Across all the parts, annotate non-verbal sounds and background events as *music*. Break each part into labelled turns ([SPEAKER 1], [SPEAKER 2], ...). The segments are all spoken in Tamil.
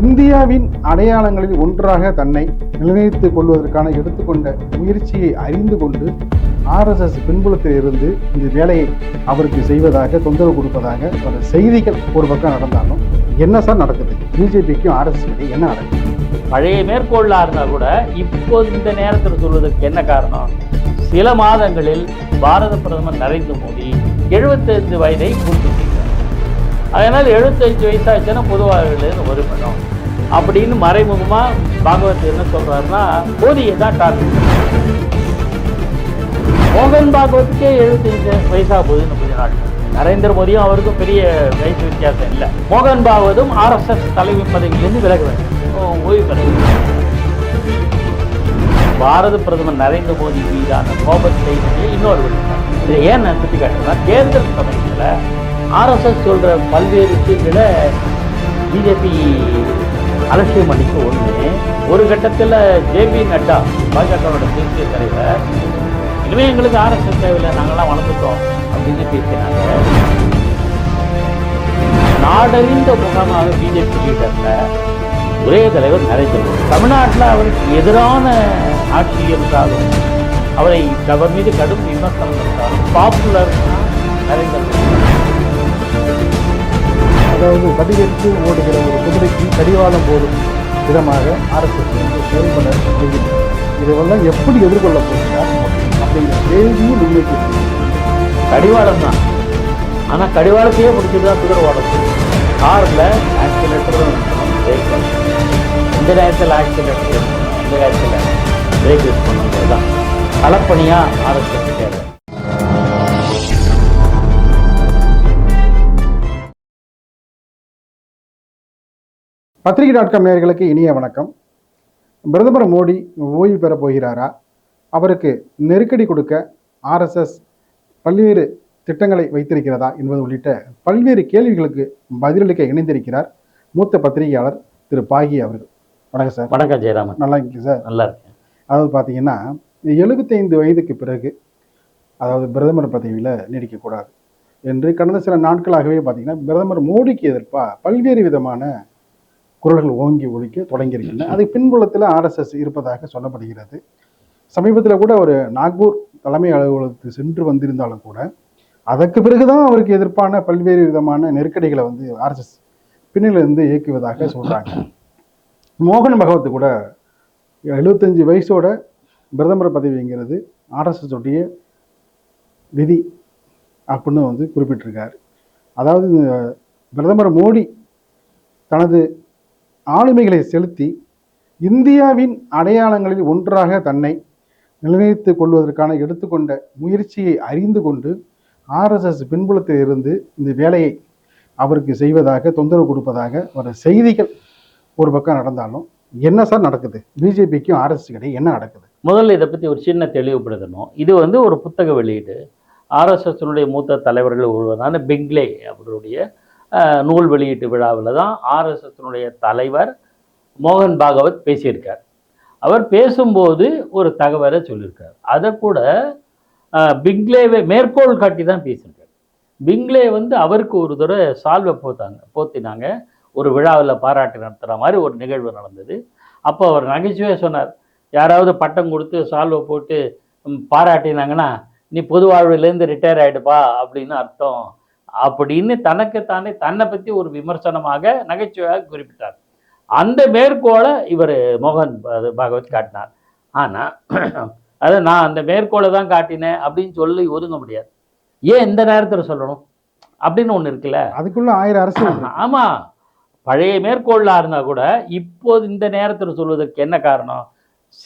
[SPEAKER 1] இந்தியாவின் அடையாளங்களில் ஒன்றாக தன்னை நிலைநிறுத்திக் கொள்வதற்கான எடுத்துக்கொண்ட முயற்சியை அறிந்து கொண்டு ஆர்எஸ்எஸ் பின்புலத்தில் இருந்து இந்த வேலையை அவருக்கு செய்வதாக தொந்தரவு கொடுப்பதாக ஒரு செய்திகள் ஒரு பக்கம் நடந்தாலும் என்ன சார் நடக்குது? பிஜேபிக்கும் ஆர்எஸ்எஸ் என்ன நடக்குது?
[SPEAKER 2] பழைய மேற்கோளா இருந்தால் கூட இப்போது இந்த நேரத்தில் சொல்வதற்கு என்ன காரணம்? சில மாதங்களில் பாரத பிரதமர் நரேந்திர மோடி 75 வயதை பூர்த்தி அதனால் 75 வயசாச்சுன்னா பொதுவாக ஒரு பண்ணும் அப்படின்னு மறைமுகமாக பாகவத் என்ன சொல்கிறாருன்னா போதியை தான் டார்கெட் மோகன் பாகவத்துக்கே 75 வயசா போகுதுன்னு கொஞ்ச நாள். நரேந்திர மோடியும் அவருக்கும் பெரிய வயசு வித்தியாசம் இல்லை. மோகன் பாகவதும் ஆர்எஸ்எஸ் தலைமை பதவியிலிருந்து விலக வேண்டும். ஓய்வு பெற பாரத பிரதமர் நரேந்திர மோடி மீதான கோபத்தை இன்னொரு வெளிப்பாடு இதை ஏன் நான் சுட்டி காட்டுறேன்னா தேர்தல் சமயத்தில் ஆர்எஸ்எஸ் சொல்கிற பல்வேறு விஷயங்களை பிஜேபி அலட்சியம் பண்ணிக்க ஒன்று ஒரு கட்டத்தில் ஜேபி நட்டா பாஜகவோட தேசிய தலைவர். இனிமேல் எங்களுக்கு ஆர்எஸ்எஸ் தேவையில்லை நாங்களாம் வளர்ந்துட்டோம் அப்படின்னு பேசினாங்க. நாடறிந்த முகமாக பிஜேபி லீடர்ல ஒரே தலைவர் நரேந்திர மோடி. தமிழ்நாட்டில் அவருக்கு எதிரான ஆட்சி இருந்தாலும் அவரை அவர் மீது கடும் விமர்சனம் இருந்தாலும் பாப்புலர் நரேந்திர மோடி.
[SPEAKER 1] அதாவது பதிவெட்டு ஓடுகிற ஒரு குதிரைக்கு கடிவாளம் போடும் விதமாக ஆர்எஸ்எஸ் வந்து செயல்பட செய்கிறது இதுவெல்லாம் எப்படி எதிர்கொள்ள போகிறார் அப்படிங்கிற கேள்வியும் முன்வைக்கிறது
[SPEAKER 2] கடிவாளம் தான். ஆனால் கடிவாளத்தையே முடிச்சுட்டு தான் குதிரை ஓடணும் காரில் ஆக்சிலேட்டரும் பிரேக் பண்ணணும் இந்த நேரத்தில் ஆக்சிலேட்டர் இந்த நேரத்தில் பிரேக் யூஸ் பண்ணுறது தான் களப்பணியாக ஆர்எஸ்எஸ் தேவை.
[SPEAKER 1] பத்திரிகை டாட் காம் நேயர்களுக்கு இனிய வணக்கம். பிரதமர் மோடி ஓய்வு பெறப் போகிறாரா? அவருக்கு நெருக்கடி கொடுக்க ஆர்எஸ்எஸ் பல்வேறு திட்டங்களை வைத்திருக்கிறதா என்பது உள்ளிட்ட பல்வேறு கேள்விகளுக்கு பதிலளிக்க இணைந்திருக்கிறார் மூத்த பத்திரிகையாளர் திரு பாகி அவர்கள். வணக்கம் சார்.
[SPEAKER 2] வணக்கம் ஜெயராமன்.
[SPEAKER 1] நல்லா இருக்கீங்க சார்?
[SPEAKER 2] நல்லா இருக்கேன்.
[SPEAKER 1] அதாவது பார்த்தீங்கன்னா எழுபத்தைந்து வயதுக்கு பிறகு அதாவது பிரதமர் பதவியில் நீடிக்கக்கூடாது என்று கடந்த சில நாட்களாகவே பார்த்தீங்கன்னா பிரதமர் மோடிக்கு எதிர்ப்பாக பல்வேறு விதமான குரல்கள் ஓங்கி ஒழிக்க தொடங்கியிருக்கின்றன. அது பின்புலத்தில் ஆர்எஸ்எஸ் இருப்பதாக சொல்லப்படுகிறது. சமீபத்தில் கூட ஒரு நாக்பூர் தலைமை அலுவலகத்துக்கு சென்று வந்திருந்தாலும் கூட அதற்கு பிறகுதான் அவருக்கு எதிர்ப்பான பல்வேறு விதமான நெருக்கடிகளை வந்து ஆர்எஸ்எஸ் பின்னிலிருந்து இயக்குவதாக சொல்றாங்க. மோகன் பகவத் கூட எழுபத்தஞ்சு வயசோட பிரதமர் பதவிங்கிறது ஆர்எஸ்எஸ் உடைய விதி அப்படின்னு வந்து குறிப்பிட்டிருக்காரு. அதாவது பிரதமர் மோடி தனது ஆளுமைகளை செலுத்தி இந்தியாவின் அடையாளங்களில் ஒன்றாக தன்னை நிலைநிறுத்திக் கொள்வதற்கான எடுத்துக்கொண்ட முயற்சியை அறிந்து கொண்டு ஆர்எஸ்எஸ் பின்புலத்தில் இருந்து இந்த வேலையை அவருக்கு செய்வதாக தொந்தரவு கொடுப்பதாக ஒரு செய்திகள் ஒரு பக்கம் நடந்தாலும் என்ன சார் நடக்குது? பிஜேபிக்கும் ஆர்எஸ்எஸ் கிடையாது என்ன நடக்குது?
[SPEAKER 2] முதல்ல இதை பற்றி ஒரு சின்ன தெளிவுபடுத்தணும். இது வந்து ஒரு புத்தக வெளியீடு. ஆர்எஸ்எஸ்னுடைய மூத்த தலைவர்கள் ஒருவரான பிங்லே அவருடைய நூல் வெளியீட்டு விழாவில் தான் ஆர்எஸ்எஸ்னுடைய தலைவர் மோகன் பாகவத் பேசியிருக்கார். அவர் பேசும்போது ஒரு தகவலை சொல்லியிருக்கார். அதை கூட பிங்லேவே மேற்கோள் காட்டி தான் பேசியிருக்கார். பிங்லே வந்து அவருக்கு ஒரு தடவை சால்வை போத்தாங்க போத்தினாங்க. ஒரு விழாவில் பாராட்டு நடத்துகிற மாதிரி ஒரு நிகழ்வு நடந்தது. அப்போ அவர் நகைச்சுவே சொன்னார். யாராவது பட்டம் கொடுத்து சால்வை போட்டு பாராட்டினாங்கன்னா நீ பொது வாழ்விலேருந்து ரிட்டையர் ஆகிடுப்பா அப்படின்னு அர்த்தம். அப்படின்னு தனக்குத்தானே தன்னை பற்றி ஒரு விமர்சனமாக நகைச்சுவையாக குறிப்பிட்டார். அந்த மேற்கோளை இவர் மோகன் பாகவத் காட்டினார். ஆனால் *clears throat* அது நான் அந்த மேற்கோளை தான் காட்டினேன் அப்படின்னு சொல்லி ஒதுங்க முடியாது. ஏன் இந்த நேரத்தில் சொல்லணும்? அப்படின்னு ஒன்று இருக்குல்ல.
[SPEAKER 1] அதுக்குள்ள ஆயிரம் அரசியல்
[SPEAKER 2] ஆமா. பழைய மேற்கோளா இருந்தா கூட இப்போது இந்த நேரத்தில் சொல்வதற்கு என்ன காரணம்?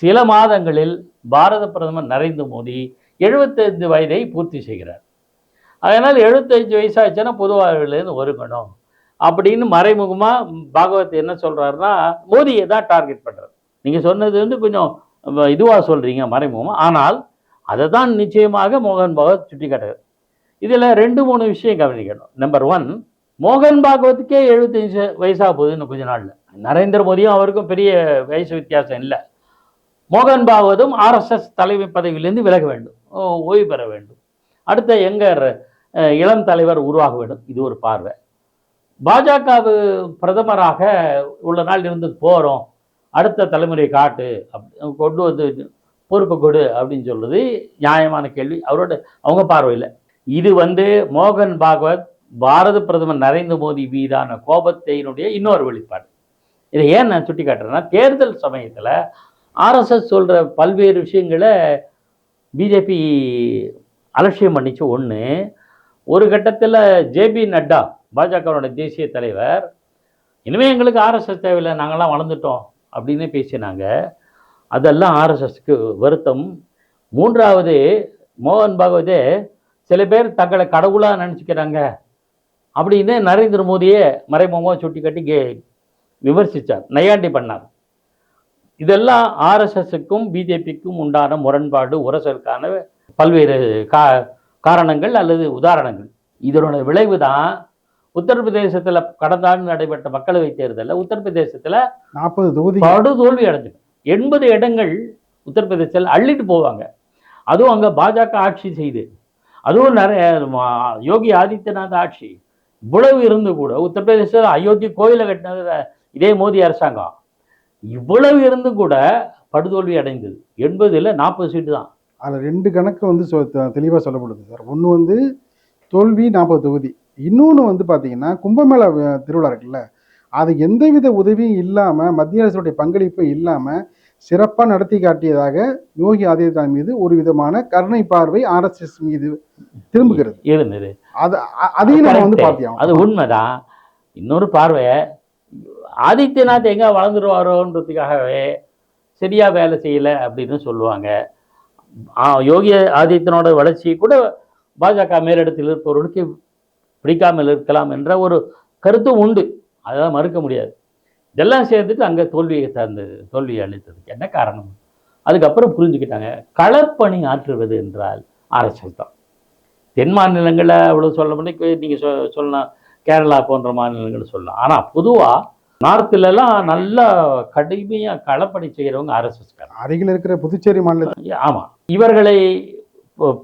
[SPEAKER 2] சில மாதங்களில் பாரத பிரதமர் நரேந்திர மோடி 75 வயதை பூர்த்தி செய்கிறார். அதனால் 75 வயசாச்சுன்னா பொது வாழ்விலேருந்து ஒருங்கணும். அப்படின்னு மறைமுகமாக பாகவத் என்ன சொல்கிறாருன்னா மோதியை தான் டார்கெட் பண்ணுறது நீங்கள் சொன்னது வந்து கொஞ்சம் இதுவாக சொல்கிறீங்க மறைமுகமாக ஆனால் அதை தான் நிச்சயமாக மோகன் பகவத் சுட்டி காட்டுகிறார் இதில் ரெண்டு மூணு விஷயம் கவனிக்கணும். நம்பர் ஒன் மோகன் பாகவத்துக்கே எழுபத்தஞ்சு வயசாக போகுதுன்னு கொஞ்ச நாளில். நரேந்திர மோடியும் அவருக்கும் பெரிய வயசு வித்தியாசம் இல்லை. மோகன் பாகவதும் ஆர்எஸ்எஸ் தலைமை பதவியிலேருந்து விலக வேண்டும். ஓ, ஓய்வு பெற வேண்டும். அடுத்த எங்கள் இளம் தலைவர் உருவாக வேண்டும் இது ஒரு பார்வை. பாஜக பிரதமராக உள்ள நாள் இருந்து போகிறோம் அடுத்த தலைமுறை காட்டு. அப்படி கொண்டு வந்து பொறுப்பு கொடு அப்படின்னு சொல்கிறது நியாயமான கேள்வி. அவரோட அவங்க பார்வையில் இது வந்து மோகன் பாகவத் பாரத பிரதமர் நரேந்திர மோடி மீதான கோபத்தையினுடைய இன்னொரு வெளிப்பாடு. இதை ஏன் நான் சுட்டி காட்டுறேன்னா தேர்தல் சமயத்தில் ஆர்எஸ்எஸ் சொல்கிற பல்வேறு விஷயங்களை பிஜேபி அலட்சியம் பண்ணிச்சு. ஒன்று ஒரு கட்டத்தில் ஜேபி நட்டா பாஜகவோட தேசிய தலைவர் இனிமேல் எங்களுக்கு ஆர்எஸ்எஸ் தேவையில்லை நாங்களாம் வளர்ந்துட்டோம் அப்படின்னு பேசினாங்க. அதெல்லாம் ஆர்எஸ்எஸ்க்கு வருத்தம். மூன்றாவது மோகன் பாகவதே சில பேர் தங்களை கடவுளாக நினச்சிக்கிறாங்க அப்படின்னு நரேந்திர மோடியே மறைமுகமாக சுட்டி காட்டி கே விமர்சித்தார் நையாண்டி பண்ணார். இதெல்லாம் ஆர்எஸ்எஸ்க்கும் பிஜேபிக்கும் உண்டான முரண்பாடு உரசலுக்கான பல்வேறு கா காரணங்கள் அல்லது உதாரணங்கள். இதனோட விளைவு தான் உத்தரப்பிரதேசத்தில் கடந்த ஆண்டு நடைபெற்ற மக்களவைத் தேர்தலில் உத்தரப்பிரதேசத்தில்
[SPEAKER 1] நாற்பது தொகுதி
[SPEAKER 2] படு தோல்வி அடைஞ்சது. எண்பது இடங்கள் உத்தரப்பிரதேசத்தில் அள்ளிட்டு போவாங்க. அதுவும் அங்கே பாஜக ஆட்சி செய்து. அதுவும் நிறைய யோகி ஆதித்யநாத் ஆட்சி. இவ்வளவு இருந்து கூட உத்தரப்பிரதேசத்தில் அயோத்தி கோயிலை கட்டினது இதே மோடி அரசாங்கம். இவ்வளவு இருந்து கூட படுதோல்வி அடைந்தது. எண்பதுல நாற்பது சீட்டு தான்.
[SPEAKER 1] அதில் ரெண்டு கணக்கு வந்து சொ தெளிவாக சொல்லப்படுது சார். ஒன்று வந்து தோல்வி நாற்பது தொகுதி. இன்னொன்று வந்து பார்த்தீங்கன்னா கும்பமேளா திருவிழா இருக்குல்ல அது எந்தவித உதவியும் இல்லாமல் மத்திய அரசுடைய பங்களிப்பு இல்லாமல் சிறப்பாக நடத்தி காட்டியதாக யோகி ஆதித்யநாத் மீது ஒரு விதமான கருணை பார்வை ஆர்எஸ்எஸ் மீது திரும்புகிறது.
[SPEAKER 2] இருந்தது
[SPEAKER 1] அது அதையும் நம்ம வந்து. பார்த்தியோம்
[SPEAKER 2] அது உண்மைதான். இன்னொரு பார்வை ஆதித்யநாத் எங்க வளர்ந்துருவாரோன்றதுக்காகவே சரியா வேலை செய்யல அப்படின்னு சொல்லுவாங்க. யோகி ஆதித்யனோட வளர்ச்சியை கூட பாஜக மேலிடத்தில் இருப்பவர்களுக்கு பிடிக்காமல் இருக்கலாம் என்ற ஒரு கருத்தும் உண்டு. அதெல்லாம் மறுக்க முடியாது. இதெல்லாம் சேர்ந்துட்டு அங்கே தோல்வியை தந்தது தோல்வியை அளித்ததுக்கு என்ன காரணம்? அதுக்கப்புறம் புரிஞ்சுக்கிட்டாங்க. களப்பணி ஆற்றுவது என்றால் அரசியல் தான். தென் மாநிலங்களில் அவ்வளோ சொல்ல முடியும் நீங்கள் சொ சொல்லலாம். கேரளா போன்ற மாநிலங்கள் சொல்லலாம். ஆனால் பொதுவாக நார்த்துலலாம் நல்லா கடுமையாக களப்பணி செய்கிறவங்க ஆர்எஸ்எஸ்காரங்க
[SPEAKER 1] அருகில் இருக்கிற புதுச்சேரி மாநிலத்தில்
[SPEAKER 2] ஆமாம் இவர்களை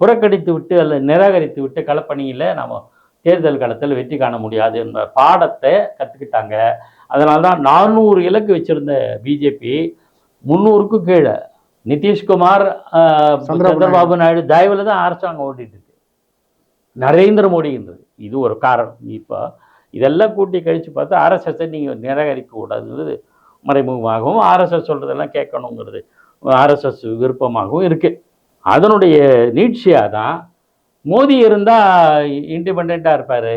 [SPEAKER 2] புறக்கணித்து விட்டு அல்லது நிராகரித்து விட்டு களப்பணியில் நாம தேர்தல் களத்தில் வெற்றி காண முடியாது என்ற பாடத்தை கற்றுக்கிட்டாங்க அதனால தான் நானூறு இலக்கு வச்சிருந்த பிஜேபி முந்நூறுக்கும் கீழே. நிதிஷ்குமார்
[SPEAKER 1] சந்திரபாபு
[SPEAKER 2] நாயுடு. தயவில் தான் அரசாங்கம் ஓட்டிட்டு இருக்கு. நரேந்திர மோடின்றது. இது ஒரு காரணம். இப்போ இதெல்லாம் கூட்டி கழித்து பார்த்தா ஆர்எஸ்எஸ்ஸை நீங்கள் நிராகரிக்க கூடாதுங்கிறது மறைமுகமாகவும் ஆர்எஸ்எஸ் சொல்கிறதெல்லாம் கேட்கணுங்கிறது ஆர்எஸ்எஸ் விருப்பமாகவும் இருக்குது அதனுடைய நீட்சியாக தான் மோதி இருந்தால் இண்டிபெண்ட்டாக இருப்பார்.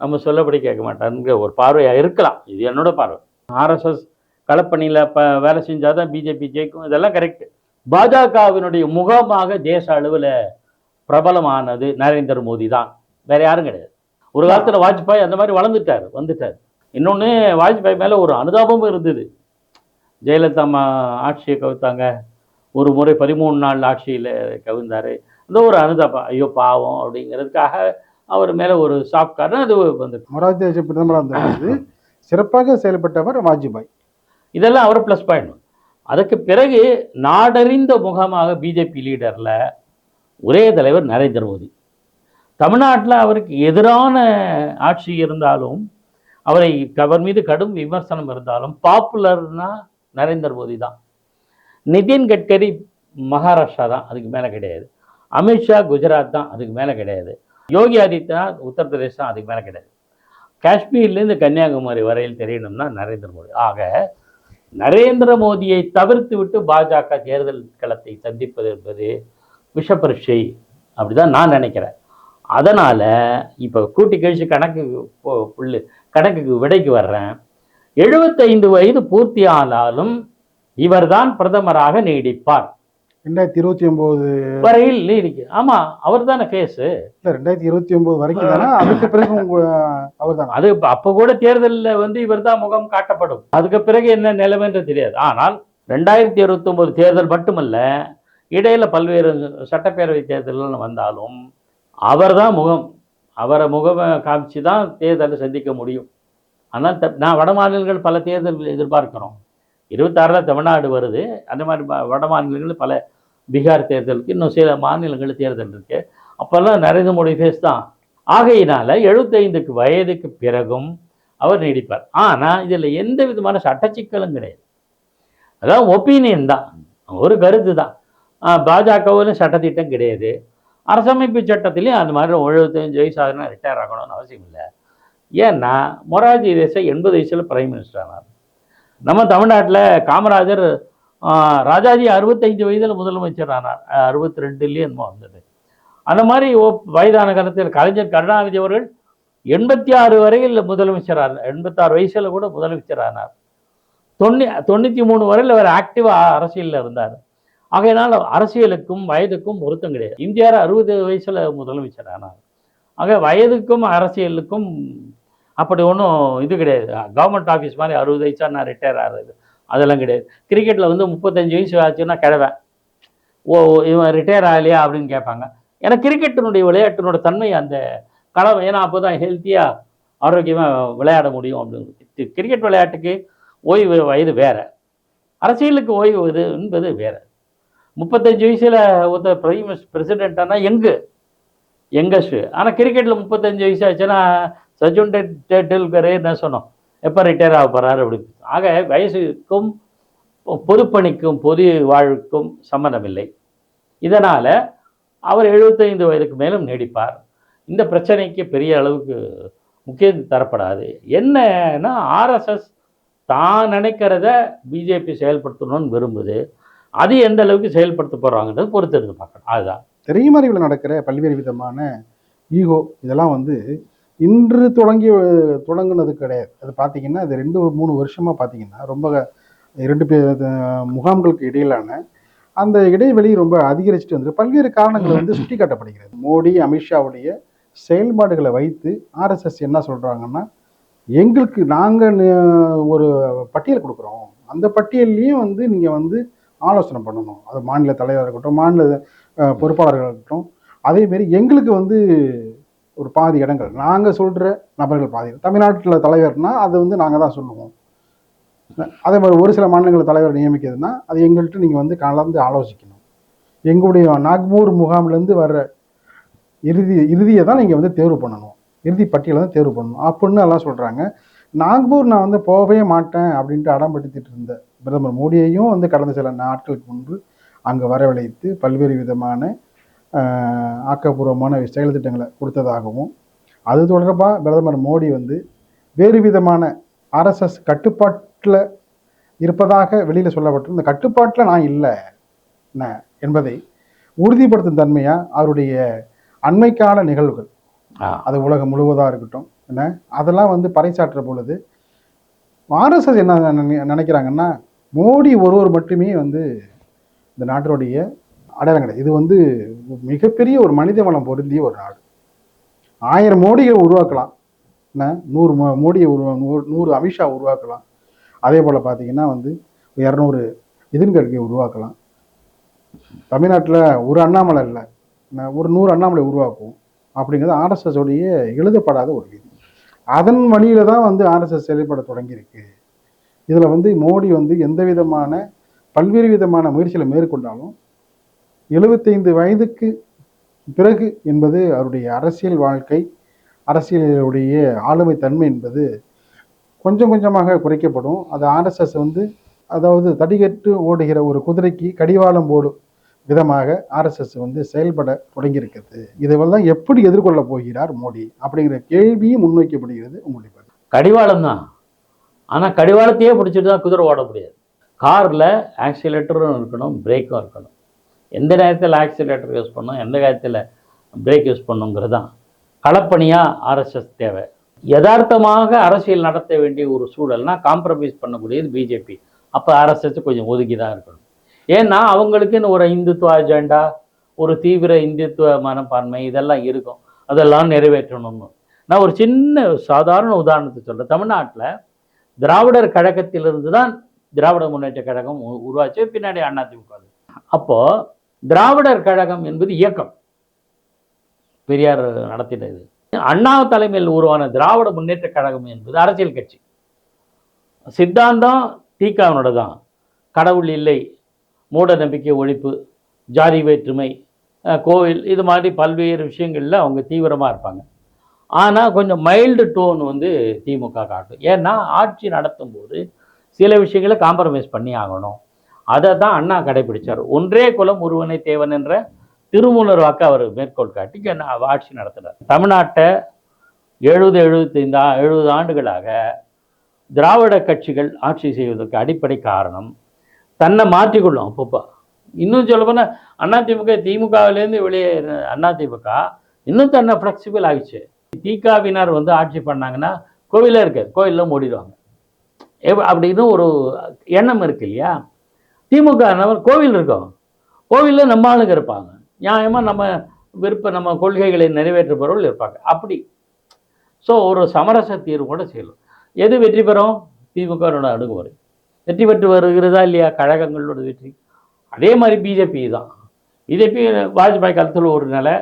[SPEAKER 2] நம்ம சொல்லபடி கேட்க மாட்டாருங்கிற ஒரு பார்வையாக இருக்கலாம். இது என்னோட பார்வை. ஆர்எஸ்எஸ் களப்பணியில் இப்போ வேலை செஞ்சால் தான் பிஜேபி ஜெயிக்கும். இதெல்லாம் கரெக்டு பாஜகவினுடைய முகமாக தேச அளவில் பிரபலமானது நரேந்திர மோடி தான். வேறு யாரும் கிடையாது. ஒரு காலத்தில் வாஜ்பாய் அந்த மாதிரி வளர்ந்துட்டார் வந்துட்டார். இன்னொன்று வாஜ்பாய் மேலே ஒரு அனுதாபமும் இருந்தது. ஜெயலலிதா அம்மா ஆட்சியை கவித்தாங்க ஒரு முறை பதிமூணு நாள் ஆட்சியில் கவிழ்ந்தார். அந்த ஒரு அனுதாபம் ஐயோ பாவம் அப்படிங்கிறதுக்காக அவர் மேலே ஒரு சாஃப்ட் காரணம் அது வந்து
[SPEAKER 1] மொராஜ் தேச பிரதமராக சிறப்பாக செயல்பட்டவர் வாஜ்பாய்.
[SPEAKER 2] இதெல்லாம் அவர் ப்ளஸ் பாயிண்ட் அதுக்கு பிறகு நாடறிந்த முகமாக பிஜேபி லீடரில் ஒரே தலைவர் நரேந்திர மோடி. தமிழ்நாட்டில் அவருக்கு எதிரான ஆட்சி இருந்தாலும் அவரை அவர் மீது கடும் விமர்சனம் இருந்தாலும் பாப்புலர்னா நரேந்திர மோடி தான். நிதின் கட்கரி மகாராஷ்டிரா தான் அதுக்கு மேலே கிடையாது. அமித்ஷா குஜராத் தான் அதுக்கு மேலே கிடையாது. யோகி ஆதித்யநாத் உத்தரப்பிரதேஷ் தான் அதுக்கு மேலே கிடையாது. காஷ்மீர்லேருந்து கன்னியாகுமரி வரையில் தெரியணும்னா நரேந்திர மோடி. ஆக நரேந்திர மோடியை தவிர்த்து விட்டு பாஜக தேர்தல் களத்தை சந்திப்பது என்பது விஷப்பரீட்சை அப்படிதான் நான் நினைக்கிறேன். அதனால இப்போ கூட்டி கழிச்சு கணக்கு புள்ளு கணக்குக்கு விடைக்கு வர்றேன். எழுபத்தைந்து வயது பூர்த்தி ஆனாலும் இவர்தான் பிரதமராக நீடிப்பார்.
[SPEAKER 1] ரெண்டாயிரத்தி இருபத்தி ஒன்பது
[SPEAKER 2] வரையில் நீடிக்கு ஆமா அவர் தானே
[SPEAKER 1] இல்லை ரெண்டாயிரத்தி இருபத்தி ஒன்பது வரைக்கும் தானே அதுக்கு பிறகு அவர் தானே
[SPEAKER 2] அது அப்ப கூட தேர்தலில் வந்து இவர்தான் முகம் காட்டப்படும். அதுக்கு பிறகு என்ன நிலைமைன்று தெரியாது. ஆனால் ரெண்டாயிரத்தி இருபத்தொம்போது தேர்தல் மட்டுமல்ல இடையில பல்வேறு சட்டப்பேரவை தேர்தல்கள் வந்தாலும் அவர் தான் முகம். அவரை முகம் காமிச்சு தான் தேர்தலை சந்திக்க முடியும். ஆனால் த- நான் வட மாநிலங்கள் பல தேர்தல் எதிர்பார்க்கிறோம். இருபத்தாறில் தமிழ்நாடு வருது. அந்த மாதிரி வட மாநிலங்கள் பல பீகார் தேர்தலுக்கு இன்னும் சில மாநிலங்கள் தேர்தல் இருக்குது அப்போல்லாம் நரேந்திர மோடி ஃபேஸ் தான். ஆகையினால் எழுபத்தைந்துக்கு வயதுக்கு பிறகும் அவர் நீடிப்பார். ஆனால் இதில் எந்த விதமான சட்ட சிக்கலும் கிடையாது. அதாவது ஒப்பீனியன் தான். ஒரு கருத்து தான். பாஜகவிலும் சட்டத்திட்டம் கிடையாது. அரசமைப்பு சட்டத்திலையும் அந்த மாதிரி எழுபத்தஞ்சு வயசு ஆகுனா ரிட்டையர் ஆகணும்னு அவசியம் இல்லை. ஏன்னா மொரார்ஜி தேசாய் எண்பது வயசில் பிரைம் மினிஸ்டர் ஆனார். நம்ம தமிழ்நாட்டில் காமராஜர் ராஜாஜி அறுபத்தைந்து வயதில் முதலமைச்சர் ஆனார். அறுபத்தி ரெண்டுலேயே என்னமோ வந்தது. அந்த மாதிரி ஓ- வயதான காலத்தில் கலைஞர் கருணாநிதி அவர்கள் எண்பத்தி ஆறு வரையில் முதலமைச்சர் ஆனார். எண்பத்தாறு வயசில் கூட முதலமைச்சர் ஆனார். தொண்ணூ தொண்ணூற்றி மூணு வரையில் அவர் ஆக்டிவாக அரசியலில் இருந்தார். ஆகையினால் அரசியலுக்கும் வயதுக்கும் பொருத்தம் கிடையாது. இந்தியாவில் அறுபது வயசில் முதலமைச்சர் ஆனார். ஆக வயதுக்கும் அரசியலுக்கும் அப்படி ஒன்றும் இது கிடையாது. கவர்மெண்ட் ஆஃபீஸ் மாதிரி அறுபது வயசாக நான் ரிட்டையர் ஆகிறது அதெல்லாம் கிடையாது. கிரிக்கெட்டில் வந்து முப்பத்தஞ்சு வயசு ஆச்சுன்னா கிழவன். ஓ இவன் ரிட்டையர் ஆகலையா அப்படின்னு கேட்பாங்க. ஏன்னா கிரிக்கெட்டினுடைய விளையாட்டினோட தன்மை அந்த களம். ஏன்னா அப்போ தான் ஹெல்த்தியாக ஆரோக்கியமாக விளையாட முடியும் அப்படின்னு. கிரிக்கெட் விளையாட்டுக்கு ஓய்வு வயது வேறு. அரசியலுக்கு ஓய்வு இது என்பது வேறு. முப்பத்தஞ்சு வயசில் ஒருத்தர் பிரைம் பிரசிடென்ட்டானா எங்கு? யங்கஸ்ட் ஆனால் கிரிக்கெட்டில் முப்பத்தஞ்சு வயசு ஆச்சுன்னா சச்சின் டெண்டுல்கரே என்ன சொன்னோம்? எப்போ ரிட்டையர் ஆக போகிறாரு அப்படி. ஆக வயசுக்கும் பொதுப்பணிக்கும் பொது வாழ்வுக்கும் சம்மந்தமில்லை இதனால் அவர் எழுபத்தைந்து வயதுக்கு மேலும் நீடிப்பார். இந்த பிரச்சனைக்கு பெரிய அளவுக்கு முக்கியத்துவம் தரப்படாது. என்னன்னா ஆர்எஸ்எஸ் தான் நினைக்கிறத பிஜேபி செயல்படுத்தணும்னு விரும்புது. அது எந்த அளவுக்கு செயல்படுத்த போகிறாங்கன்றது பொறுத்து இருந்து பார்க்கணும். அதுதான்.
[SPEAKER 1] திரைமறைவில் நடக்கிற பல்வேறு விதமான ஈகோ இதெல்லாம் வந்து இன்று தொடங்கி தொடங்கினது கிடையாது. அது பார்த்தீங்கன்னா அது ரெண்டு மூணு வருஷமாக பார்த்தீங்கன்னா ரொம்ப இரண்டு பேர் முகாம்களுக்கு இடையிலான அந்த இடைவெளி ரொம்ப அதிகரிச்சுட்டு வந்து பல்வேறு காரணங்கள் வந்து சுட்டி காட்டப்படுகிறது மோடி அமித்ஷாவுடைய செயல்பாடுகளை வைத்து ஆர்எஸ்எஸ் என்ன சொல்கிறாங்கன்னா எங்களுக்கு நாங்கள் ஒரு பட்டியல் கொடுக்குறோம். அந்த பட்டியல்லையும் வந்து நீங்கள் வந்து ஆலோசனை பண்ணணும். அது மாநில தலைவராக இருக்கட்டும் மாநில அஹ், பொறுப்பாளர்கள் இருக்கட்டும். அதேமாரி எங்களுக்கு வந்து ஒரு பாதி இடங்கள். நாங்கள் சொல்கிற நபர்கள் பாதி. தமிழ்நாட்டில் தலைவர்னால் அது வந்து நாங்கள் தான் சொல்லுவோம். அதே மாதிரி ஒரு சில மாநிலங்கள் தலைவர் நியமிக்கிறதுனா அது எங்கள்கிட்ட நீங்கள் வந்து கலந்து ஆலோசிக்கணும். எங்களுடைய நாக்பூர் முகாம்லேருந்து வர்ற இறுதி இறுதியை தான் நீங்கள் வந்து தேர்வு பண்ணணும். இறுதி பட்டியலை தான் தேர்வு பண்ணணும். அப்படின்னு எல்லாம் சொல்கிறாங்க நாக்பூர் நான் வந்து போகவே மாட்டேன் அப்படின்ட்டு அடம்படுத்திட்டு இருந்தேன் பிரதமர் மோடியையும் வந்து கடந்த சில நாட்களுக்கு முன்பு அங்கே வரவழைத்து பல்வேறு விதமான ஆக்கப்பூர்வமான செயல் திட்டங்களை கொடுத்ததாகவும் அது தொடர்பாக பிரதமர் மோடி வந்து வேறு விதமான ஆர்எஸ்எஸ் கட்டுப்பாட்டில் இருப்பதாக வெளியில் சொல்லப்பட்டு இந்த கட்டுப்பாட்டில் நான் இல்லை என்ன என்பதை உறுதிப்படுத்தும் தன்மையாக அவருடைய அண்மைக்கால நிகழ்வுகள். அது உலகம் முழுவதாக இருக்கட்டும் என்ன அதெல்லாம் வந்து பறைசாற்றுற பொழுது ஆர்எஸ்எஸ் என்ன நினை- நினைக்கிறாங்கன்னா மோடி ஒருவர் மட்டுமே வந்து இந்த நாட்டினுடைய அடையாளம் கிடையாது இது வந்து மிகப்பெரிய ஒரு மனித வளம் பொருந்திய ஒரு நாடு. ஆயிரம் மோடியை உருவாக்கலாம். என்ன? நூறு மோ- மோடியை உருவா நூறு நூறு அமித்ஷா உருவாக்கலாம். அதே போல் பார்த்தீங்கன்னா வந்து இரநூறு நிதின் கட்கரி உருவாக்கலாம். தமிழ்நாட்டில் ஒரு அண்ணாமலை இல்லை. என்ன, ஒரு நூறு அண்ணாமலை உருவாக்குவோம் அப்படிங்கிறது ஆர்எஸ்எஸ் உடைய எழுதப்படாத ஒரு விதி. அதன் வழியில் தான் வந்து ஆர்எஸ்எஸ் செயல்பட தொடங்கியிருக்கு. இதில் வந்து மோடி வந்து எந்த விதமான பல்வேறு விதமான முயற்சிகளை மேற்கொண்டாலும் எழுபத்தைந்து வயதுக்கு பிறகு என்பது அவருடைய அரசியல் வாழ்க்கை அரசியலுடைய ஆளுமை தன்மை என்பது கொஞ்சம் கொஞ்சமாக குறைக்கப்படும். அது ஆர்எஸ்எஸ் வந்து அதாவது தடிகட்டு ஓடுகிற ஒரு குதிரைக்கு கடிவாளம் போடும் விதமாக ஆர்எஸ்எஸ் வந்து செயல்பட தொடங்கியிருக்கிறது. இதுவெல்லாம் எப்படி எதிர்கொள்ள போகிறார் மோடி அப்படிங்கிற கேள்வியும் முன்வைக்கப்படுகிறது உங்களுடைய
[SPEAKER 2] கடிவாளம் தான். ஆனால் கடிவாளத்தையே பிடிச்சிட்டு தான் குதிரை ஓட முடியாது. காரில் ஆக்சிலேட்டரும் இருக்கணும் பிரேக்கும் இருக்கணும். எந்த நேரத்தில் ஆக்சிலேட்டர் யூஸ் பண்ணணும் எந்த நேரத்தில் பிரேக் யூஸ் பண்ணுங்கிறது தான் களப்பணியாக ஆர்எஸ்எஸ் தேவை. யதார்த்தமாக அரசியல் நடத்த வேண்டிய ஒரு சூழல்னால் காம்ப்ரமைஸ் பண்ணக்கூடியது பிஜேபி அப்போ ஆர்எஸ்எஸ் கொஞ்சம் ஒதுக்கி தான் இருக்கணும். ஏன்னா அவங்களுக்குன்னு ஒரு இந்துத்துவ அஜெண்டா ஒரு தீவிர இந்துத்துவ மனப்பான்மை இதெல்லாம் இருக்கும். அதெல்லாம் நிறைவேற்றணும்னு. நான் ஒரு சின்ன சாதாரண உதாரணத்தை சொல்கிறேன் தமிழ்நாட்டில் திராவிடர் கழகத்திலிருந்து தான் திராவிட முன்னேற்ற கழகம் உ- உருவாச்சு. பின்னாடி அதிமுக. வந்தது. அப்போ திராவிடர் கழகம் என்பது இயக்கம். பெரியார் நடத்தினது அண்ணா தலைமையில் உருவான திராவிட முன்னேற்ற கழகம் என்பது அரசியல் கட்சி. சித்தாந்தம் தீக்காவனோட தான் கடவுள் இல்லை மூட நம்பிக்கை ஒழிப்பு ஜாதி வேற்றுமை கோவில் இது மாதிரி பல்வேறு விஷயங்களில் அவங்க தீவிரமாக இருப்பாங்க. ஆனால் கொஞ்சம் மைல்டு டோன் வந்து திமுக காட்டும். ஏன்னா ஆட்சி நடத்தும் போது சில விஷயங்களை காம்ப்ரமைஸ் பண்ணி ஆகணும். அதை தான் அண்ணா கடைபிடிச்சார். ஒன்றே குலம் ஒருவனை தேவன் என்ற திருமூலர் வாக்கு அவர் மேற்கோள் காட்டி என்ன ஆட்சி நடத்தினார் தமிழ்நாட்டை எழுபது எழுபத்தைந்து எழுபது ஆண்டுகளாக திராவிட கட்சிகள் ஆட்சி செய்வதற்கு அடிப்படை காரணம் தன்னை மாற்றிக்கொள்ளும் அப்பப்போ. இன்னும் சொல்ல போனால் அதிமுக திமுகவிலேருந்து வெளியே அதிமுக இன்னும் தன்னை ஃப்ளெக்சிபிள் ஆகிடுச்சு. திகாவினர் வந்து ஆட்சி பண்ணாங்கன்னா கோவிலே இருக்காது கோயிலில் மூடிடுவாங்க. அப்படின்னு ஒரு எண்ணம் இருக்கு இல்லையா? திமுக கோவில் இருக்கும். கோவிலில் நம்ம ஆளுங்க இருப்பாங்க. நியாயமாக நம்ம விருப்ப நம்ம கொள்கைகளை நிறைவேற்றுபவர்கள் இருப்பாங்க. அப்படி. ஸோ ஒரு சமரச தீர்வு கூட செய்யலாம். எது வெற்றி பெறும்? திமுகவோட அணுகுமுறை. வெற்றி பெற்று வருகிறதா இல்லையா? கழகங்களோட வெற்றி. அதே மாதிரி பிஜேபி தான். பிஜேபி வாஜ்பாய் காலத்தில் ஒரு நிலை.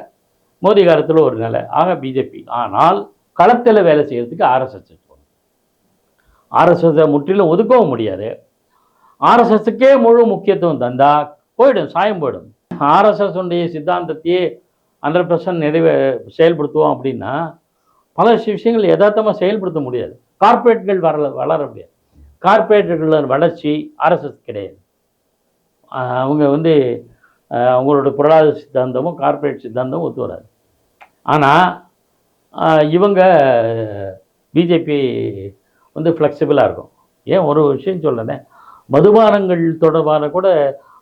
[SPEAKER 2] மோடி காலத்தில் ஒரு நிலை. ஆக பிஜேபி. ஆனால் களத்தில் வேலை செய்கிறதுக்கு ஆர்எஸ்எஸ் ஆர்எஸ்எஸை முற்றிலும் ஒதுக்கவும் முடியாது. ஆர்எஸ்எஸ்க்கே முழு முக்கியத்துவம் தந்தால் போயிடும் சாயம் போயிடும். ஆர்எஸ்எஸ்னுடைய சித்தாந்தத்தையே ஹண்ட்ரட் பர்சன்ட் நிறைவே செயல்படுத்துவோம் அப்படின்னா பல விஷயங்கள் யதார்த்தமாக செயல்படுத்த முடியாது. கார்ப்பரேட்கள் வளர வளர முடியாது. கார்ப்பரேட்டுகளோட வளர்ச்சி ஆர்எஸ்எஸ் கிடையாது. அவங்க வந்து அவங்களோட பொருளாதார சித்தாந்தமும் கார்ப்பரேட் சித்தாந்தமும் ஒத்து வராது. ஆனால் இவங்க பிஜேபி வந்து ஃப்ளெக்சிபிளாக இருக்கும். ஏன் ஒரு விஷயம் சொல்கிறேனே மதுபானங்கள் தொடர்பான கூட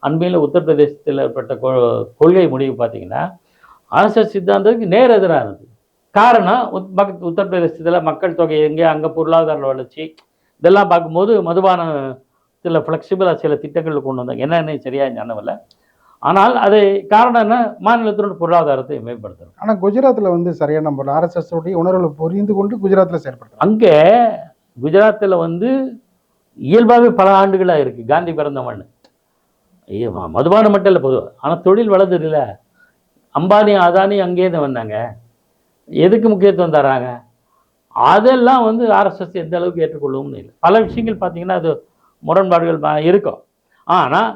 [SPEAKER 2] அண்மையில் உத்தரப்பிரதேசத்தில் ஏற்பட்ட கொ- கொள்கை முடிவு பார்த்தீங்கன்னா ஆர்எஸ்எஸ் சித்தாந்தத்துக்கு நேர் எதிரானது காரணம் உத் மக் உத்தரப்பிரதேசத்தில் மக்கள் தொகை எங்கே அங்கே பொருளாதார வளர்ச்சி இதெல்லாம் பார்க்கும்போது மதுபானத்தில் ஃப்ளெக்சிபிளாக சில திட்டங்கள் கொண்டு வந்தாங்க. என்னென்னு சரியாக ஞானம் இல்லை. ஆனால் அது காரணம் என்ன? மாநிலத்தினோட பொருளாதாரத்தை மேம்படுத்தணும்.
[SPEAKER 1] ஆனா குஜராத்ல வந்து சரியான நம்ம ஆர்எஸ்எஸ் உடைய உணர்வுகளை புரிந்து கொண்டு குஜராத்ல செயல்படுறாங்க
[SPEAKER 2] அங்கே குஜராத்தில் வந்து இயல்பாகவே பல ஆண்டுகளாக இருக்குது காந்தி பிறந்த மண் மதுபானம் மட்டும் இல்லை பொதுவாக ஆனால் தொழில் வளர்ந்தது இல்லை அம்பானி அதானி அங்கேயே தான் வந்தாங்க. எதுக்கு முக்கியத்துவம் தராங்க? அதெல்லாம் வந்து ஆர்எஸ்எஸ் எந்த அளவுக்கு ஏற்றுக்கொள்ளவும் இல்லை. பல விஷயங்கள் பார்த்தீங்கன்னா அது முரண்பாடுகள் இருக்கும். ஆனால்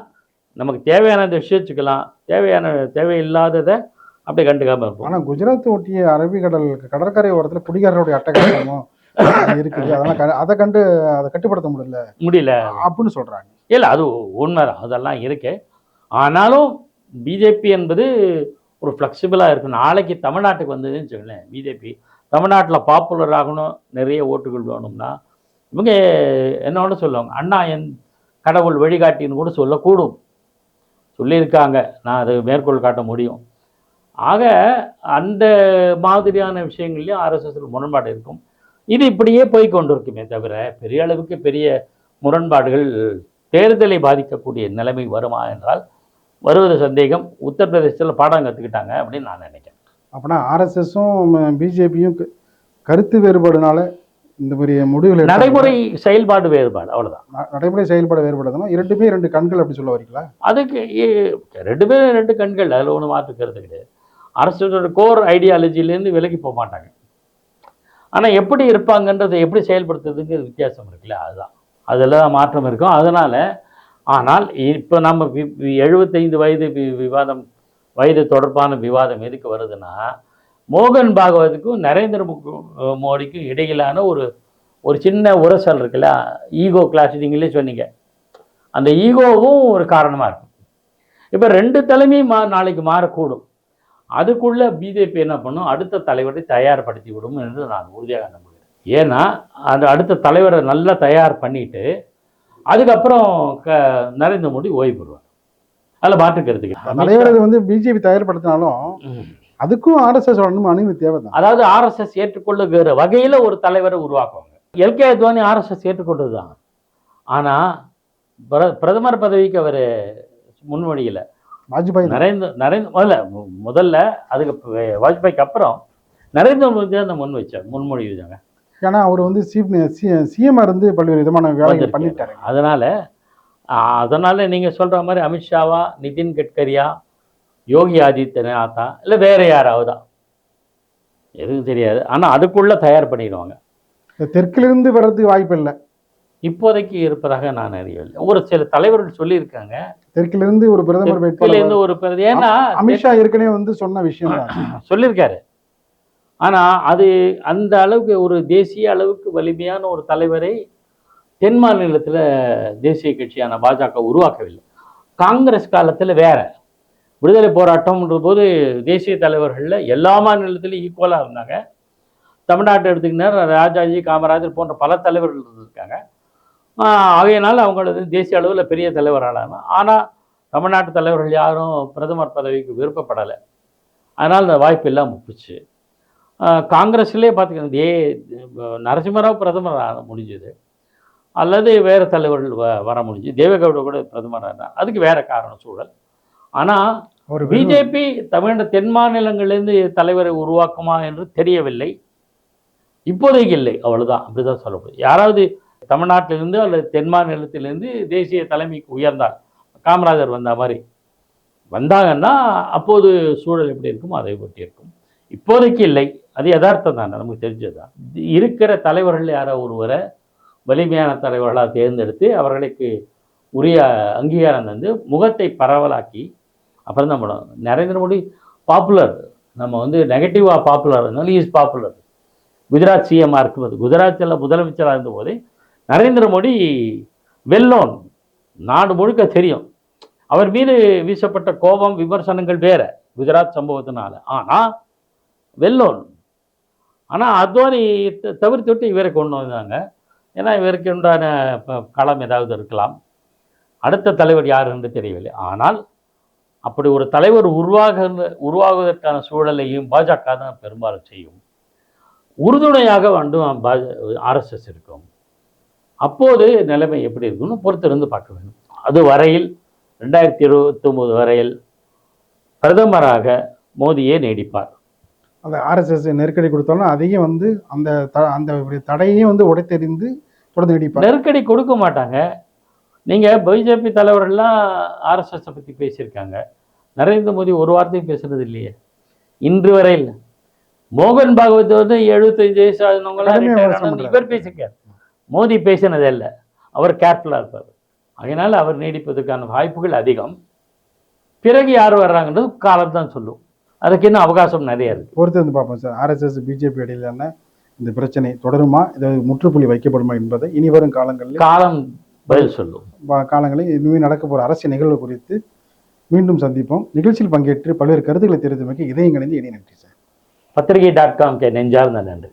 [SPEAKER 2] நமக்கு தேவையானதை விஷயத்துக்கலாம். தேவையான தேவையில்லாததை அப்படியே கண்டுக்காம இருப்போம்.
[SPEAKER 1] ஆனா குஜராத் ஒட்டிய அரபிக்கடல் கடற்கரை ஓரத்துல குடிகாரருடைய அட்டகாசமும் இருக்குது. அதெல்லாம் க- அதை கண்டு அதை கட்டுப்படுத்த முடியல.
[SPEAKER 2] முடியல.
[SPEAKER 1] அப்படின்னு சொல்றாங்க.
[SPEAKER 2] இல்லை அது உண்மைதான். அதெல்லாம் இருக்கு. ஆனாலும் பிஜேபி என்பது ஒரு ஃப்ளெக்சிபிளாக இருக்கும் நாளைக்கு தமிழ்நாட்டுக்கு வந்ததுன்னு வச்சுக்கோங்களேன். பிஜேபி தமிழ்நாட்டில் பாப்புலர் ஆகணும் நிறைய ஓட்டுகள் வேணும்னா இவங்க என்னோட சொல்லுவாங்க. அண்ணா என் கடவுள் வழிகாட்டின்னு கூட சொல்லக்கூடும். சொல்லியிருக்காங்க. நான் அதை மேற்கோள் காட்ட முடியும். ஆக அந்த மாதிரியான விஷயங்கள்லையும் ஆர்எஸ்எஸ்ல முரண்பாடு இருக்கும். இது இப்படியே போய் கொண்டிருக்குமே தவிர பெரிய அளவுக்கு பெரிய முரண்பாடுகள் தேர்தலை பாதிக்கக்கூடிய நிலைமை வருமா என்றால் வருவது சந்தேகம். உத்தரப்பிரதேசத்தில் பாடம் கற்றுக்கிட்டாங்க அப்படின்னு நான் நினைக்கிறேன்.
[SPEAKER 1] அப்படின்னா ஆர்எஸ்எஸும் பிஜேபியும் கருத்து வேறுபாடுனால இந்த மாதிரி முடிவுகள்.
[SPEAKER 2] நடைமுறை செயல்பாடு வேறுபாடு அவ்வளவுதான்.
[SPEAKER 1] நடைமுறை செயல்பட வேறுபடுதுன்னா இரண்டுமே ரெண்டு கண்கள் அப்படி சொல்ல வரீங்களா?
[SPEAKER 2] அதுக்கு ரெண்டு பேரும் ரெண்டு கண்கள் அதில் ஒன்றும் மாற்றுக்கிறது கிடையாது. அரசோட கோர் ஐடியாலஜிலேருந்து விலகி போக மாட்டாங்க. ஆனால் எப்படி இருப்பாங்கன்றதை எப்படி செயல்படுத்துறதுக்கு வித்தியாசம் இருக்குல்ல அதுதான். அதில் தான் மாற்றம் இருக்கும். அதனால் ஆனால் இப்போ நம்ம எழுபத்தைந்து வயது விவாதம் வயது தொடர்பான விவாதம் எதுக்கு வருதுன்னா மோகன் பாகவத்துக்கும் நரேந்திர மோடிக்கும் இடையிலான ஒரு ஒரு சின்ன உரசல் இருக்குல்ல ஈகோ கிளாஸ் நீங்களே சொன்னீங்க. அந்த ஈகோவும் ஒரு காரணமாக இருக்கும். இப்போ ரெண்டு தலைமையும் மா நாளைக்கு மாறக்கூடும். அதுக்குள்ள பிஜேபி என்ன பண்ணும்? அடுத்த தலைவரை தயார்படுத்தி விடும் என்று நான் உறுதியாக நம்புகிறேன். ஏன்னா அந்த அடுத்த தலைவரை நல்லா தயார் பண்ணிட்டு அதுக்கப்புறம் க நரேந்திர மோடி ஓய்வு பெறுவார். அதில் மாற்றுக்கிறதுக்கு
[SPEAKER 1] தலைவர் வந்து பிஜேபி தயார்படுத்தினாலும் அதுக்கும் ஆர்எஸ்எஸ் அனுமதி தேவைதான்.
[SPEAKER 2] அதாவது ஆர்எஸ்எஸ் ஏற்றுக்கொள்ளுகிற வகையில் ஒரு தலைவரை உருவாக்குவாங்க. எல்கே அத்வானி ஆர்எஸ்எஸ் ஏற்றுக்கொண்டது தான் ஆனால் பிர பிரதமர் பதவிக்கு அவர் முன்வழியில்
[SPEAKER 1] வாஜ்பாய்.
[SPEAKER 2] நரேந்திர நரேந்திர முதல்ல முதல்ல அதுக்கு வாஜ்பாய்க்கு அப்புறம் நரேந்திர மோடி தான் முன் வச்சார் முன்மொழி வச்சாங்க
[SPEAKER 1] ஏன்னா அவர் வந்து சிஎம் இருந்து பல்வேறு விதமான வேலைகள். பண்ணிட்டாரு.
[SPEAKER 2] அதனால அதனால நீங்க சொல்ற மாதிரி அமித்ஷாவா நிதின் கட்கரியா யோகி ஆதித்யநாத்தா இல்லை வேற யாராவதா? எதுவும் தெரியாது. ஆனா அதுக்குள்ள தயார் பண்ணிடுவாங்க.
[SPEAKER 1] தெற்கிலிருந்து வர்றதுக்கு வாய்ப்பு இல்லை.
[SPEAKER 2] இப்போதைக்கு இருப்பதாக நான் அறியவில்லை. ஒரு சில தலைவர்கள் சொல்லியிருக்காங்க.
[SPEAKER 1] தெற்கிலிருந்து ஒரு பிரதமர்
[SPEAKER 2] தெற்குல இருந்து
[SPEAKER 1] வேட்பாளர்
[SPEAKER 2] ஒரு ஏன்னா
[SPEAKER 1] அமித்ஷா ஏற்கனவே வந்து சொன்ன விஷயம் *clears throat*
[SPEAKER 2] சொல்லியிருக்காரு. ஆனால் அது அந்த அளவுக்கு ஒரு தேசிய அளவுக்கு வலிமையான ஒரு தலைவரை தென் மாநிலத்தில் தேசிய கட்சியான பாஜக உருவாக்கவில்லை. காங்கிரஸ் காலத்தில் வேற. விடுதலை போராட்டம்ன்ற போது தேசிய தலைவர்களில் எல்லா மாநிலத்திலும் ஈக்குவலாக இருந்தாங்க. தமிழ்நாட்டை எடுத்துக்கிட்டா ராஜாஜி காமராஜர் போன்ற பல தலைவர்கள் இருந்திருக்காங்க. ஆகையினால் அவங்களது தேசிய அளவில் பெரிய தலைவர்களான. ஆனால் தமிழ்நாட்டு தலைவர்கள் யாரும் பிரதமர் பதவிக்கு விருப்பப்படலை. அதனால் அந்த வாய்ப்பு இல்லாமல் போச்சு காங்கிரஸ்லேயே பார்த்துக்கணும் தே நரசிம்மராவ் பிரதமர் ஆக முடிஞ்சது. அல்லது வேறு தலைவர்கள் வ வர முடிஞ்சு. தேவேகவுட கூட பிரதமர் ஆனார் அதுக்கு வேறு காரணம் சூழல். ஆனால்
[SPEAKER 1] வெறும்
[SPEAKER 2] பிஜேபி தமிழக தென் மாநிலங்களிலிருந்து தலைவரை உருவாக்குமா என்று தெரியவில்லை. இப்போதைக்கு இல்லை அவ்வளவுதான் அப்படிதான் சொல்லப்படுது யாராவது தமிழ்நாட்டிலிருந்து அல்லது தென் மாநிலத்திலிருந்து தேசிய தலைமைக்கு உயர்ந்தார் காமராஜர் வந்த மாதிரி வந்தாங்கன்னா அப்போது சூழல் எப்படி இருக்கும் அதை பற்றி இருக்கும். இப்போதைக்கு இல்லை அது யதார்த்தம் தானே நமக்கு தெரிஞ்சதுதான். இருக்கிற தலைவர்கள் யாரோ ஒருவரை வலிமையான தலைவர்களாக தேர்ந்தெடுத்து அவர்களுக்கு உரிய அங்கீகாரம் தந்து முகத்தை பரவலாக்கி அப்புறம் தான் படம். நரேந்திர மோடி பாப்புலர் நம்ம வந்து நெகட்டிவாக பாப்புலர் இருந்தாலும் இஸ் பாப்புலர் குஜராத் சிஎம்மாக இருக்கும்போது குஜராத்தில் முதலமைச்சராக இருந்தபோது நரேந்திர மோடி வெல்லோன் நாடு முழுக்க தெரியும். அவர் மீது வீசப்பட்ட கோபம் விமர்சனங்கள் வேறு குஜராத் சம்பவத்தினால. ஆனால் வெல்லோன் ஆனால் அத்வானி தவிர்த்து விட்டு இவரை கொண்டு வந்தாங்க ஏன்னா இவருக்கு உண்டான ப- களம் ஏதாவது இருக்கலாம். அடுத்த தலைவர் யார் என்று தெரியவில்லை. ஆனால் அப்படி ஒரு தலைவர் உருவாக உருவாகுவதற்கான சூழலையும் பாஜக தான் பெரும்பாலும் செய்யும். உறுதுணையாக வேண்டும் பாஜ ஆர்எஸ்எஸ் இருக்கும். அப்போது நிலைமை எப்படி இருக்குன்னு பொறுத்திருந்து பார்க்க வேண்டும். அது வரையில் ரெண்டாயிரத்தி இருபத்தொம்போது வரையில் பிரதமராக மோடியே நீடிப்பார்.
[SPEAKER 1] அந்த ஆர்எஸ்எஸ் நெருக்கடி கொடுத்தாலும் அதையும் வந்து அந்த த- அந்த தடையையும் வந்து உடைத்தெறிந்து தொடர்ந்து நீடிப்பார்.
[SPEAKER 2] நெருக்கடி கொடுக்க மாட்டாங்க. நீங்கள் பிஜேபி தலைவர்கள்லாம் ஆர்எஸ்எஸை பற்றி பேசியிருக்காங்க. நரேந்திர மோடி ஒரு வார்த்தையும் பேசுறது இல்லையே. இன்று வரையில் மோகன் பாகவத் வந்து எழுபத்தஞ்சு வயசு ஆனவங்களாம் இவர் பேசியிருக்கார். மோடி பேசினது இல்லை. அவர் கேர்ஃபுல்லாக இருப்பார். அதனால் அவர் நீடிப்பதற்கான வாய்ப்புகள் அதிகம். பிறகு யார் வர்றாங்கன்றது காலம் தான் சொல்லும். அதுக்கு இன்னும் அவகாசம் நிறைய இருக்கு.
[SPEAKER 1] பொறுத்து வந்து பார்ப்போம் சார். ஆர்எஸ்எஸ் பிஜேபி இடையிலான இந்த பிரச்சனை தொடருமா? இது முற்றுப்புள்ளி வைக்கப்படுமா என்பதை இனி வரும் காலங்களில்
[SPEAKER 2] காலம் பதில் சொல்லும்
[SPEAKER 1] காலங்களில் இனிமேல் நடக்க போகிற அரசியல் நிகழ்வு குறித்து மீண்டும் சந்திப்போம். நிகழ்ச்சியில் பங்கேற்று பல்வேறு கருத்துக்களை தெரிவித்தமைக்கு இதயம் கணிந்து இனி நன்றி சார்.
[SPEAKER 2] பத்திரிகை டாட் காம் கே நெஞ்சார்ந்த நன்றி.